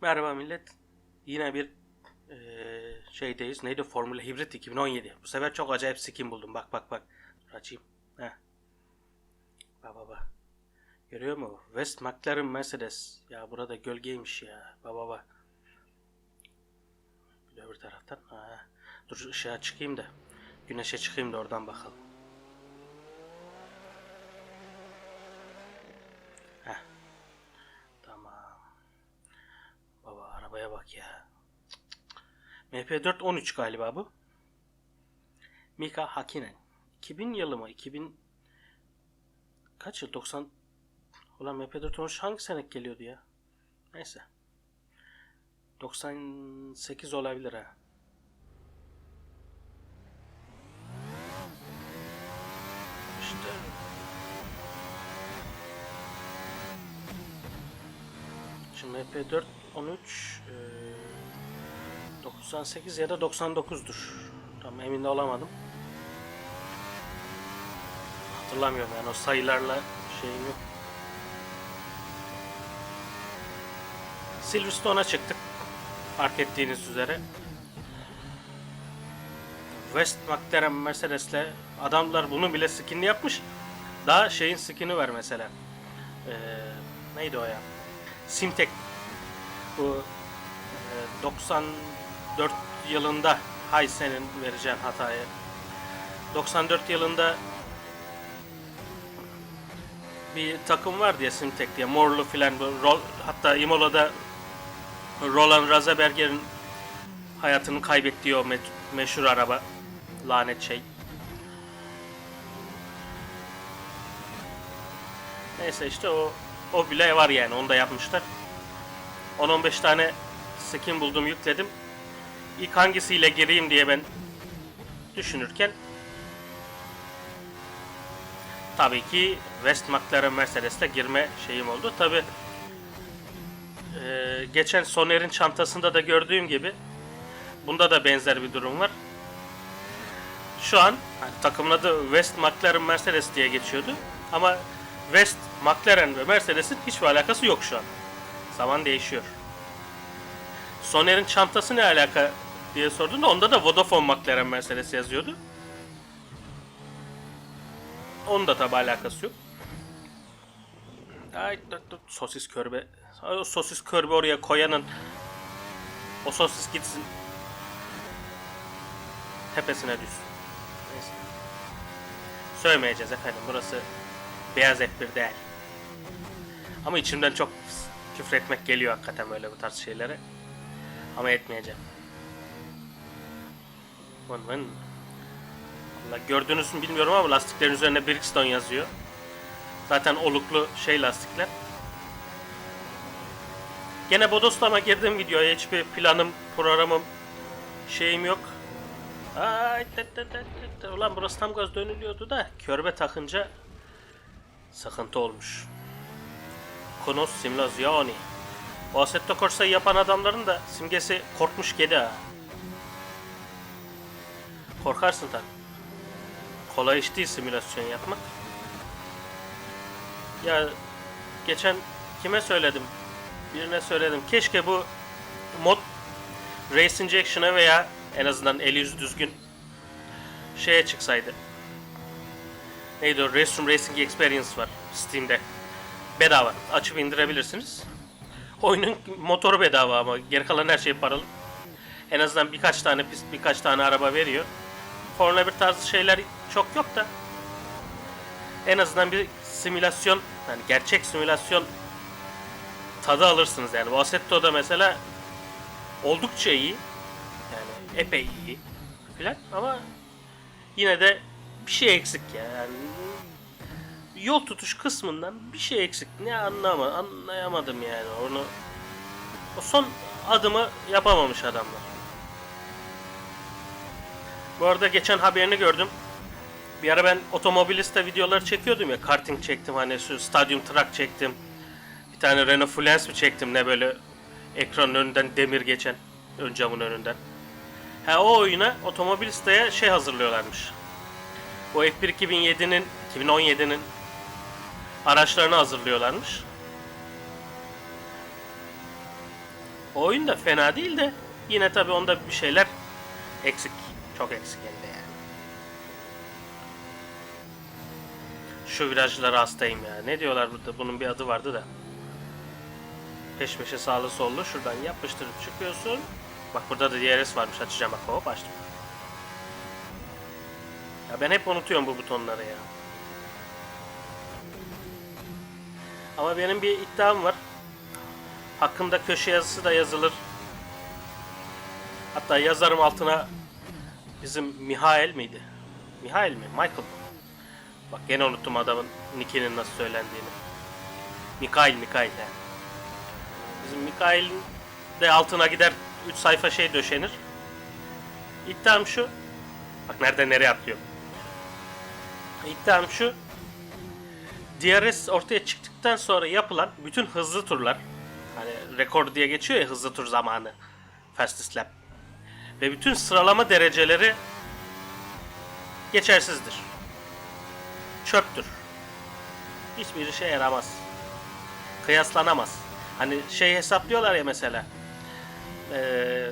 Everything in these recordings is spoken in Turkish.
Merhaba millet. Yine bir eee, şeydeyiz. Neydi? Formula Hibrit 2017. Bu sefer çok acayip skin buldum. Bak bak bak. Açayım. Heh. Bak bak bak. Görüyor mu? West McLaren Mercedes. Ya burada gölgeymiş ya. Bak bak bak. Bir öbür taraftan. Ha. Dur ışığa çıkayım da. Güneşe çıkayım da oradan bakalım. Heh. Tamam. Baba arabaya bak ya. MP4 13 galiba bu. Mika Hakkinen. 2000 yılı mı? 2000 kaç yıl? 90 Ulan MP4 13 hangi sene geliyordu ya? Neyse. 98 olabilir ha. İşte Şimdi MP4 13 eee, 98 ya da 99'dur. Tam emin de olamadım. Hatırlamıyorum yani o sayılarla şeyim yok. Silverstone'a çıktık. Fark ettiğiniz üzere. West McLaren Mercedes'le adamlar bunu bile skinli yapmış. Daha şeyin skin'i var mesela. Eee, neydi o ya? Simtek e, 94 yılında hay senin vereceğin hatayı 94 yılında bir takım var diye Simtek diye morlu filan bu hatta Imola'da Roland Razaberger'in hayatını kaybettiği o me- meşhur araba lanet şey. Neyse işte o o bile var yani onu da yapmışlar. 10-15 tane skin buldum yükledim. İlk hangisiyle gireyim diye ben düşünürken tabii ki West McLaren Mercedes'te girme şeyim oldu. Tabii eee, geçen Soner'in çantasında da gördüğüm gibi bunda da benzer bir durum var. Şu an hani takımın adı West McLaren Mercedes diye geçiyordu. Ama West McLaren ve Mercedes'in hiçbir alakası yok şu an. Zaman değişiyor. Soner'in çantası ne alaka diye sordun da onda da Vodafone McLaren Mercedes yazıyordu. Onun da tabi alakası yok. Ay sosis körbe. O sosis körbe oraya koyanın o sosis gitsin tepesine düşsün. Söylemeyeceğiz efendim. Burası beyaz et bir değil. Ama içimden çok küfür etmek geliyor hakikaten böyle bu tarz şeylere. Ama etmeyeceğim. Vın vın. Valla gördünüz mü bilmiyorum ama lastiklerin üzerine Bridgestone yazıyor. Zaten oluklu şey lastikler. Gene bodoslama girdim videoya. Hiçbir planım, programım, şeyim yok. Ay, tet, tet, tet, tet. Ulan burası tam gaz dönülüyordu da körbe takınca sıkıntı olmuş. Konos simülasyoni. O Assetto Corsa'yı yapan adamların da simgesi korkmuş kedi ha. Korkarsın tabi. Kolay iş değil simülasyon yapmak. Ya geçen kime söyledim? Birine söyledim. Keşke bu mod Race Injection'a veya en azından eli yüzü düzgün şeye çıksaydı. Neydi o? Restroom Racing Experience var Steam'de. Bedava. Açıp indirebilirsiniz. Oyunun motoru bedava ama geri kalan her şey paralı. En azından birkaç tane pist, birkaç tane araba veriyor. Formula 1 tarzı şeyler çok yok da en azından bir simülasyon, yani gerçek simülasyon tadı alırsınız yani. Bu Assetto'da mesela oldukça iyi. Yani epey iyi filan ama yine de bir şey eksik ya. Yani yol tutuş kısmından bir şey eksik. Ne anlama, anlayamadım yani onu. O son adımı yapamamış adamlar. Bu arada geçen haberini gördüm. Bir ara ben otomobilista videoları çekiyordum ya. Karting çektim hani şu stadyum truck çektim. Bir tane Renault Fluence mi çektim ne böyle ekranın önünden demir geçen ön camın önünden. Ha o oyuna otomobilistaya şey hazırlıyorlarmış. Bu F1 2007'nin 2017'nin araçlarını hazırlıyorlarmış. O oyun da fena değil de yine tabii onda bir şeyler eksik. Çok eksik hem de yani. Şu virajlara hastayım ya. Ne diyorlar burada? Bunun bir adı vardı da. Peş peşe sağlı sollu şuradan yapıştırıp çıkıyorsun. Bak burada da DRS varmış açacağım bak hop açtım. Ya ben hep unutuyorum bu butonları ya. Ama benim bir iddiam var. Hakkında köşe yazısı da yazılır. Hatta yazarım altına bizim Mihail miydi? Mihail mi? Michael mı? Bak gene unuttum adamın nickinin nasıl söylendiğini. Mikail, Mikail yani. Bizim Mikail'in de altına gider 3 sayfa şey döşenir. İddiam şu. Bak nereden nereye atlıyor. İddiam şu. DRS ortaya çıktıktan sonra yapılan bütün hızlı turlar hani rekor diye geçiyor ya hızlı tur zamanı fastest lap ve bütün sıralama dereceleri geçersizdir. Çöptür. Hiçbir işe yaramaz. Kıyaslanamaz. Hani şey hesaplıyorlar ya mesela. Ee,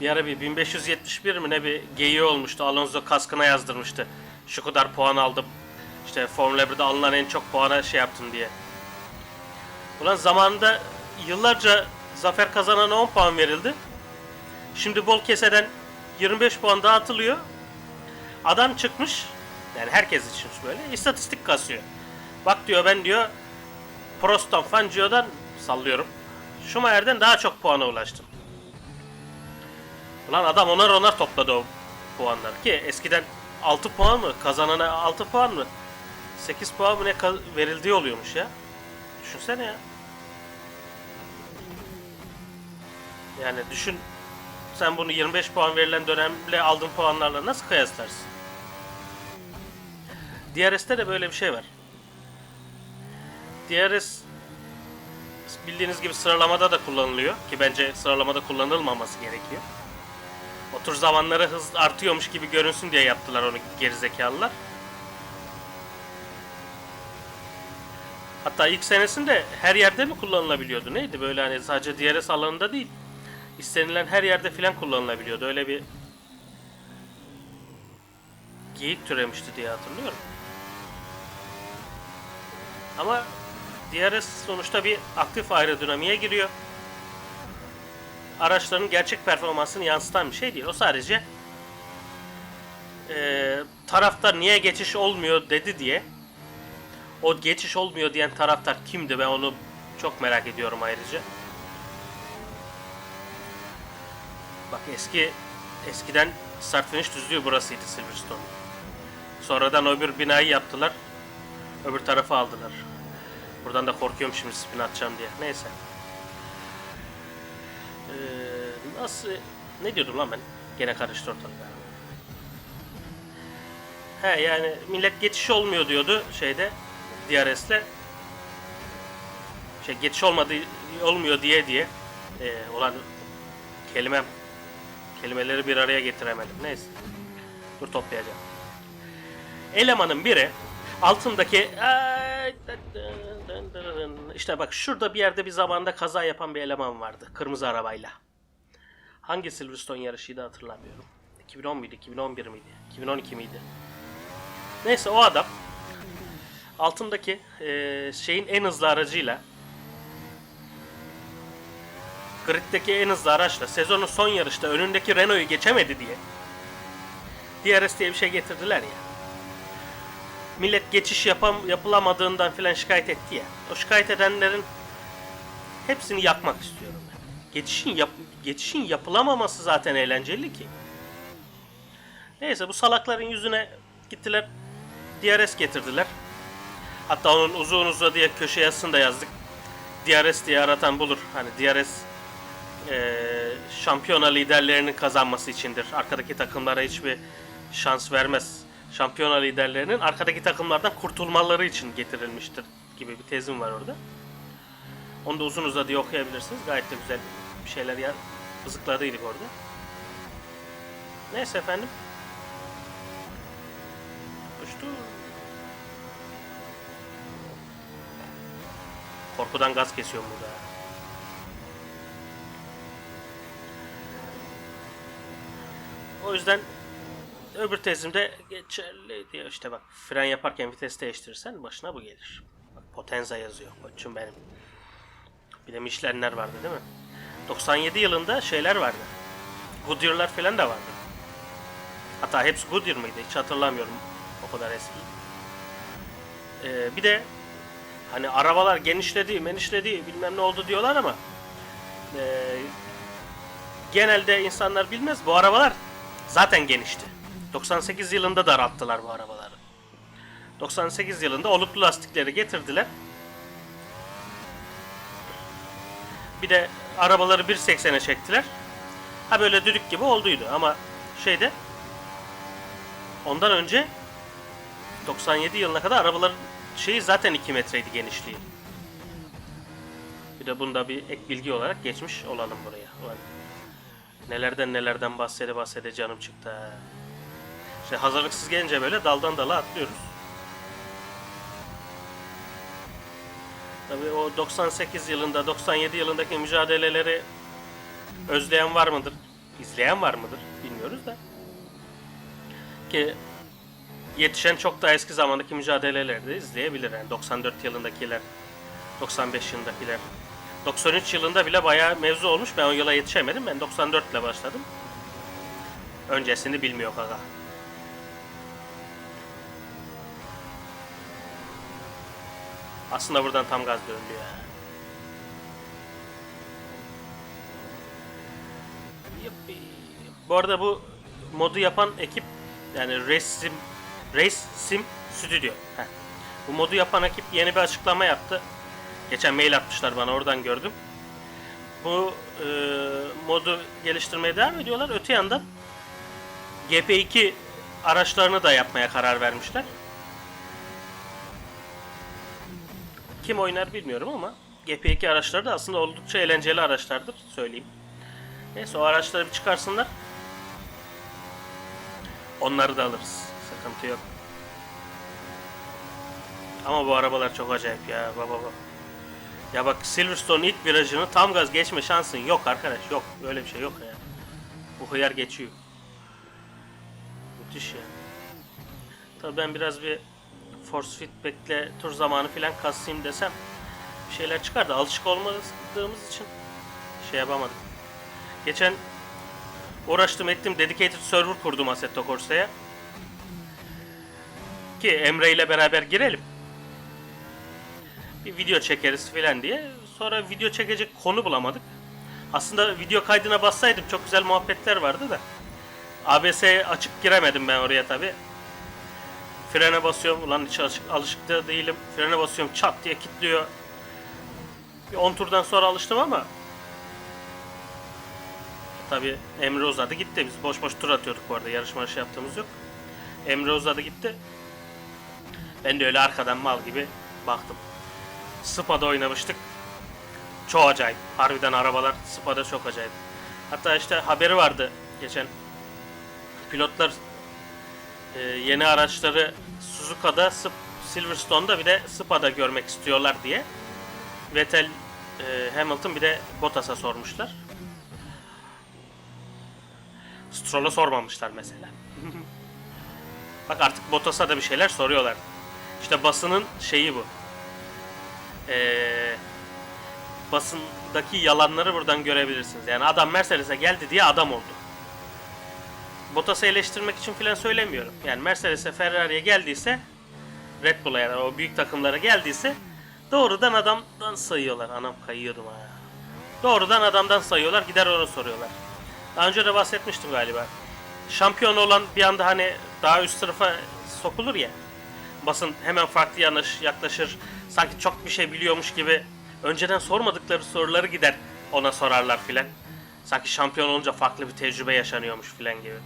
bir ara bir 1571 mi ne bir geyiği olmuştu. Alonso kaskına yazdırmıştı. Şu kadar puan aldım. İşte Formula 1'de alınan en çok puana şey yaptın diye. Ulan zamanında yıllarca zafer kazanana 10 puan verildi. Şimdi bol keseden 25 puan dağıtılıyor. Adam çıkmış. Yani herkes için böyle istatistik kasıyor. Bak diyor ben diyor Prost'tan Fangio'dan sallıyorum. Schumacher'den daha çok puana ulaştım. Ulan adam onar onar topladı o puanları ki eskiden 6 puan mı kazanana 6 puan mı 8 puan mı ne verildiği oluyormuş ya. Düşünsene ya. Yani düşün sen bunu 25 puan verilen dönemle aldığın puanlarla nasıl kıyaslarsın? DRS'te de böyle bir şey var. DRS bildiğiniz gibi sıralamada da kullanılıyor ki bence sıralamada kullanılmaması gerekiyor. O tür zamanları hız artıyormuş gibi görünsün diye yaptılar onu gerizekalılar. Hatta ilk senesinde her yerde mi kullanılabiliyordu? Neydi böyle hani sadece DRS alanında değil. istenilen her yerde filan kullanılabiliyordu. Öyle bir geyik türemişti diye hatırlıyorum. Ama DRS sonuçta bir aktif aerodinamiğe giriyor. Araçların gerçek performansını yansıtan bir şey değil. O sadece eee taraftar niye geçiş olmuyor dedi diye o geçiş olmuyor diyen taraftar kimdi ben onu çok merak ediyorum ayrıca. Bak eski eskiden start finish düzlüğü burasıydı Silverstone. Sonradan öbür binayı yaptılar. Öbür tarafa aldılar. Buradan da korkuyorum şimdi spin atacağım diye. Neyse. Ee, nasıl ne diyordum lan ben? Gene karıştı ortalık. He yani millet geçiş olmuyor diyordu şeyde DRS'le. Şey geçiş olmadı olmuyor diye diye. Ee, ulan kelimem kelimeleri bir araya getiremedim. Neyse. Dur toplayacağım. Elemanın biri altındaki işte bak şurada bir yerde bir zamanda kaza yapan bir eleman vardı. Kırmızı arabayla. Hangi Silverstone yarışıydı hatırlamıyorum. 2010 muydu? 2011 miydi? 2012 miydi? Neyse o adam altındaki eee, şeyin en hızlı aracıyla griddeki en hızlı araçla sezonun son yarışta önündeki Renault'u geçemedi diye DRS diye bir şey getirdiler ya. Millet geçiş yapam yapılamadığından filan şikayet etti ya. O şikayet edenlerin hepsini yakmak istiyorum ben. Geçişin yap geçişin yapılamaması zaten eğlenceli ki. Neyse bu salakların yüzüne gittiler DRS getirdiler. Hatta onun uzun uzadıya köşe yazısını da yazdık. DRS diye aratan bulur. Hani DRS eee şampiyona liderlerinin kazanması içindir. Arkadaki takımlara hiçbir şans vermez. Şampiyona liderlerinin arkadaki takımlardan kurtulmaları için getirilmiştir gibi bir tezim var orada. Onu da uzun uzadıya okuyabilirsiniz. Gayet de güzel bir şeyler ya bızıkladıydık orada. Neyse efendim. Uçtu. Korkudan gaz kesiyorum burada. O yüzden öbür tezimde geçerli diyor işte bak fren yaparken vites değiştirirsen başına bu gelir. Bak Potenza yazıyor koçum benim. Bir de Michelin'ler vardı değil mi? 97 yılında şeyler vardı. Goodyear'lar falan da vardı. Hatta hepsi Goodyear mıydı hiç hatırlamıyorum o kadar eski. Ee, bir de hani arabalar genişledi, menişledi, bilmem ne oldu diyorlar ama ee, genelde insanlar bilmez. Bu arabalar zaten genişti. 98 yılında daralttılar bu arabaları. 98 yılında oluklu lastikleri getirdiler. Bir de arabaları 1.80'e çektiler. Ha böyle düdük gibi olduydu ama şeyde ondan önce 97 yılına kadar arabaların şeyi zaten 2 metreydi genişliği. Bir de bunda bir ek bilgi olarak geçmiş olalım buraya. Ulan nelerden nelerden bahsede bahsede canım çıktı. ha. İşte hazırlıksız gelince böyle daldan dala atlıyoruz. Tabii o 98 yılında, 97 yılındaki mücadeleleri özleyen var mıdır? İzleyen var mıdır? Bilmiyoruz da. Ki yetişen çok daha eski zamandaki mücadeleleri de izleyebilir. Yani 94 yılındakiler, 95 yılındakiler. 93 yılında bile bayağı mevzu olmuş. Ben o yıla yetişemedim. Ben 94 ile başladım. Öncesini bilmiyor aga. Aslında buradan tam gaz döndü ya. Bu arada bu modu yapan ekip yani Race Sim, Race Sim Studio. Heh. Bu modu yapan ekip yeni bir açıklama yaptı. Geçen mail atmışlar bana oradan gördüm. Bu e, modu geliştirmeye devam ediyorlar. Öte yandan GP2 araçlarını da yapmaya karar vermişler. Kim oynar bilmiyorum ama GP2 araçları da aslında oldukça eğlenceli araçlardır söyleyeyim. Neyse o araçları bir çıkarsınlar. Onları da alırız. Sıkıntı yok. Ama bu arabalar çok acayip ya baba baba. Ya bak Silverstone ilk virajını tam gaz geçme şansın yok arkadaş yok. Öyle bir şey yok ya. Bu hıyar geçiyor. Müthiş ya. Tabii ben biraz bir force feedback'le tur zamanı filan kasayım desem bir şeyler çıkar da alışık olmadığımız için şey yapamadım. Geçen uğraştım ettim dedicated server kurdum Assetto Corsa'ya. Ki Emre ile beraber girelim. Bir video çekeriz filan diye. Sonra video çekecek konu bulamadık. Aslında video kaydına bassaydım çok güzel muhabbetler vardı da. ABS açıp giremedim ben oraya tabi. Frene basıyorum. Ulan hiç alışık, alışık değilim. Frene basıyorum çat diye kilitliyor. Bir 10 turdan sonra alıştım ama Tabi Emre uzadı gitti. Biz boş boş tur atıyorduk bu arada. Yarışma şey yaptığımız yok. Emre uzadı gitti. Ben de öyle arkadan mal gibi baktım. Spa'da oynamıştık. Çok acayip. Harbiden arabalar Spa'da çok acayip. Hatta işte haberi vardı geçen. Pilotlar e, yeni araçları Suzuka'da, Silverstone'da bir de Spa'da görmek istiyorlar diye. Vettel, e, Hamilton bir de Bottas'a sormuşlar. Stroll'a sormamışlar mesela. Bak artık Bottas'a da bir şeyler soruyorlar. İşte basının şeyi bu. Ee, basındaki yalanları buradan görebilirsiniz. Yani adam Mercedes'e geldi diye adam oldu. Bottas'ı eleştirmek için filan söylemiyorum. Yani Mercedes'e Ferrari'ye geldiyse Red Bull'a yani o büyük takımlara geldiyse doğrudan adamdan sayıyorlar. Anam kayıyordum ha. Doğrudan adamdan sayıyorlar gider onu soruyorlar. Daha önce de bahsetmiştim galiba. Şampiyon olan bir anda hani daha üst tarafa sokulur ya. Basın hemen farklı yanlış yaklaşır. Sanki çok bir şey biliyormuş gibi önceden sormadıkları soruları gider ona sorarlar filan. Sanki şampiyon olunca farklı bir tecrübe yaşanıyormuş filan gibi.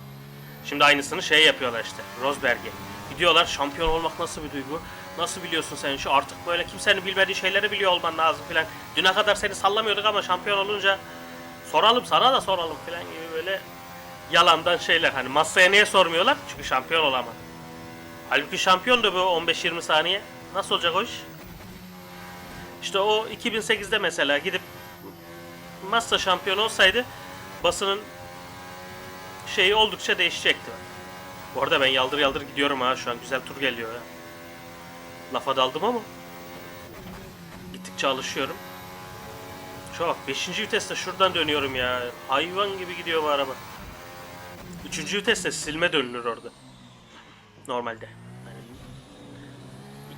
Şimdi aynısını şey yapıyorlar işte Rosberg'e. Gidiyorlar şampiyon olmak nasıl bir duygu? Nasıl biliyorsun sen şu artık böyle kimsenin bilmediği şeyleri biliyor olman lazım filan. Düne kadar seni sallamıyorduk ama şampiyon olunca soralım sana da soralım filan gibi böyle yalandan şeyler. Hani masaya niye sormuyorlar? Çünkü şampiyon olamadı. Halbuki şampiyon da bu 15-20 saniye. Nasıl olacak o iş? İşte o 2008'de mesela gidip Massa şampiyon olsaydı basının şeyi oldukça değişecekti. Bu arada ben yaldır yaldır gidiyorum ha şu an güzel tur geliyor ya. Lafa daldım ama gittikçe alışıyorum. Çok. Beşinci viteste şuradan dönüyorum ya. Hayvan gibi gidiyor bu araba. Üçüncü viteste silme dönülür orada. Normalde. Yani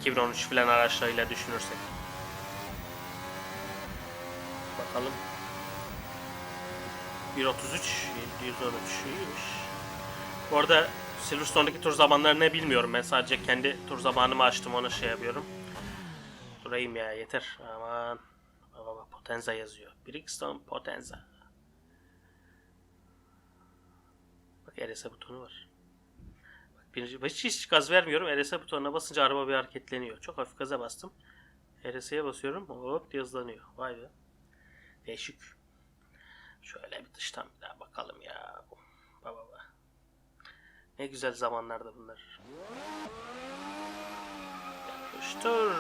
2013 falan araçlarıyla düşünürsek. Bakalım. 1.33 713 iyiymiş. Bu arada Silverstone'daki tur zamanları ne bilmiyorum. Ben sadece kendi tur zamanımı açtım onu şey yapıyorum. Durayım ya yeter. Aman. Baba Potenza yazıyor. Brixton Potenza. Bak RS butonu var. Birinci, hiç, hiç gaz vermiyorum. RS butonuna basınca araba bir hareketleniyor. Çok hafif gaza bastım. RS'ye basıyorum. Hop diye hızlanıyor. Vay be. Değişik. Şöyle bir dıştan bir daha bakalım ya. Baba baba. Ne güzel zamanlardı bunlar. Yapıştır.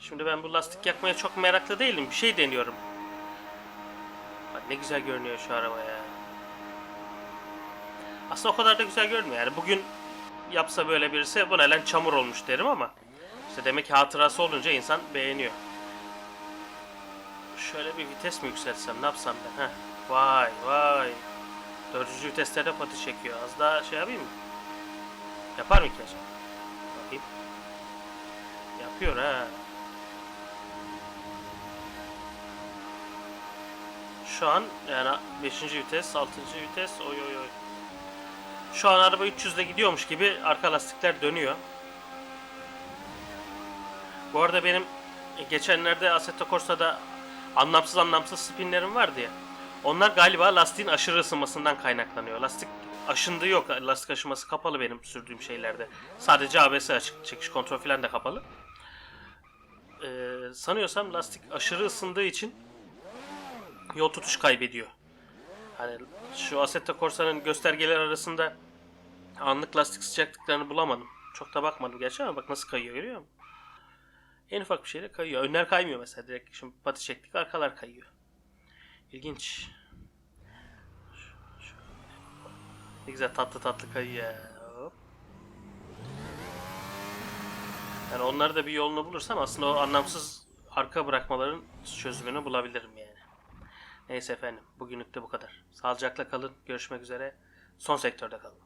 Şimdi ben bu lastik yakmaya çok meraklı değilim. Bir şey deniyorum. Bak ne güzel görünüyor şu araba ya. Aslında o kadar da güzel görünmüyor. Yani bugün yapsa böyle birisi bu ne lan çamur olmuş derim ama işte demek ki hatırası olunca insan beğeniyor. Şöyle bir vites mi yükseltsem ne yapsam ben? Heh. Vay vay. Dördüncü viteslerde pati çekiyor. Az daha şey yapayım mı? Yapar mı ki acaba? Bakayım. Yapıyor ha. Şu an yani 5. vites, 6. vites oy oy oy. Şu an araba 300'de gidiyormuş gibi arka lastikler dönüyor. Bu arada benim geçenlerde Assetto Corsa'da anlamsız anlamsız spinlerim vardı ya. Onlar galiba lastiğin aşırı ısınmasından kaynaklanıyor. Lastik aşındığı yok. Lastik aşınması kapalı benim sürdüğüm şeylerde. Sadece ABS açık. Çekiş kontrol falan da kapalı. Ee, sanıyorsam lastik aşırı ısındığı için yol tutuş kaybediyor. Hani şu Assetto Corsa'nın göstergeler arasında anlık lastik sıcaklıklarını bulamadım. Çok da bakmadım gerçi ama bak nasıl kayıyor görüyor musun? En ufak bir şeyle kayıyor. Önler kaymıyor mesela direkt. Şimdi pati çektik arkalar kayıyor. İlginç. Ne güzel tatlı tatlı kayıyor. Yani onları da bir yolunu bulursam aslında o anlamsız arka bırakmaların çözümünü bulabilirim yani. Neyse efendim bugünlük de bu kadar. Sağlıcakla kalın. Görüşmek üzere. Son sektörde kalın.